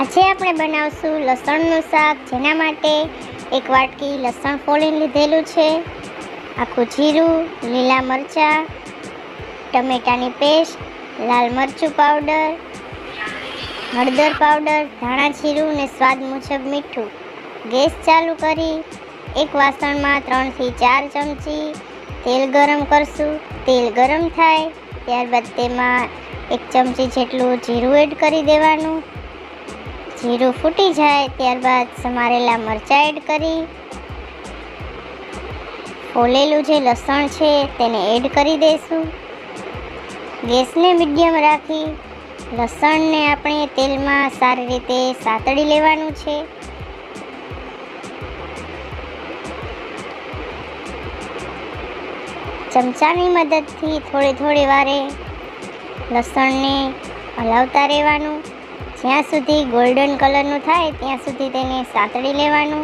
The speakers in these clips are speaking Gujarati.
આજે આપણે બનાવશું લસણનું શાક, જેના માટે એક વાટકી લસણ ફોલીને લીધેલું છે. આખું જીરું, લીલા મરચાં, ટમેટાની પેસ્ટ, લાલ મરચું પાવડર, હળદર પાવડર, ધાણા જીરું ને સ્વાદ મુજબ મીઠું. ગેસ ચાલુ કરી એક વાસણમાં ત્રણથી ચાર ચમચી તેલ ગરમ કરશું. તેલ ગરમ થાય ત્યારબાદ તેમાં એક ચમચી જેટલું જીરું એડ કરી દેવાનું. જીરું ફૂટી જાય, ત્યારબાદ સમારેલા મરચાં એડ કરી. ફોલેલું જે લસણ છે તેને એડ કરી દઈશું ગેસને મીડિયમ રાખી, લસણને આપણે તેલમાં સારી રીતે સાતળી લેવાનું છે. ચમચાની મદદથી થોડી થોડી વારે લસણને હલાવતા રહેવાનું. જ્યાં સુધી ગોલ્ડન કલરનું થાય, ત્યાં સુધી તેને સાંતળી લેવાનું.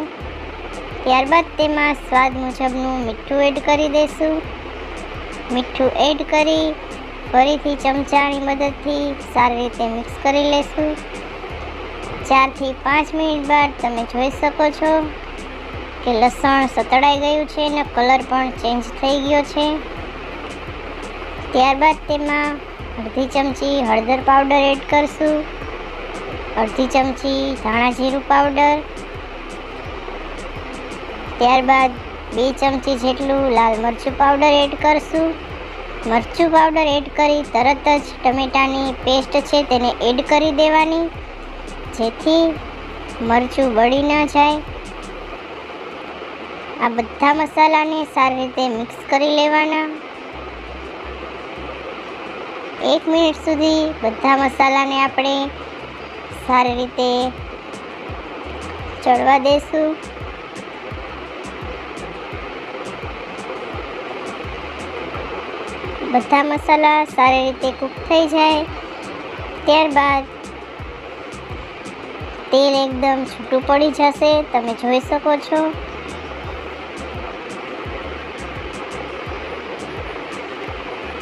ત્યારબાદ તેમાં સ્વાદ મુજબનું મીઠું એડ કરી દઈશું મીઠું એડ કરી ફરીથી ચમચાની મદદથી સારી રીતે મિક્સ કરી લેશું. ચારથી પાંચ મિનિટ બાદ તમે જોઈ શકો છો કે લસણ સતળાઈ ગયું છે અને કલર પણ ચેન્જ થઈ ગયો છે. ત્યારબાદ તેમાં અડધી ચમચી હળદર પાવડર એડ કરશું. અડધી ચમચી ધાણા જીરું પાવડર ત્યારબાદ બે ચમચી જેટલું લાલ મરચું પાવડર એડ કરશું. મરચું પાવડર એડ કરી તરત જ ટમેટાની પેસ્ટ છે તેને એડ કરી દેવાની. જેથી મરચું બળી ન જાય. આ બધા મસાલાને સારી રીતે મિક્સ કરી લેવાના. એક મિનિટ સુધી બધા મસાલાને આપણે સારી રીતે ચડવા દેશું. બધા મસાલા સારી રીતે કૂક થઈ જાય. ત્યારબાદ તેલ એકદમ છૂટું પડી જશે, તમે જોઈ શકો છો.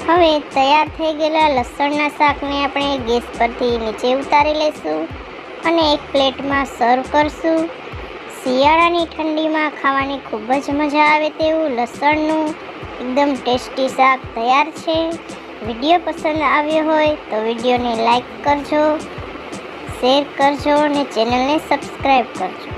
હવે તૈયાર થઈ ગયેલા લસણના શાકને આપણે ગેસ પરથી નીચે ઉતારી લઈશું. અને એક પ્લેટમાં સર્વ કરશું. શિયાળાની ઠંડીમાં ખાવાની ખૂબ જ મજા આવે તેવું લસણનું એકદમ ટેસ્ટી શાક તૈયાર છે. વીડિયો પસંદ આવ્યો હોય તો વિડીયોને લાઈક કરજો, શેર કરજો અને ચેનલને સબસ્ક્રાઈબ કરજો.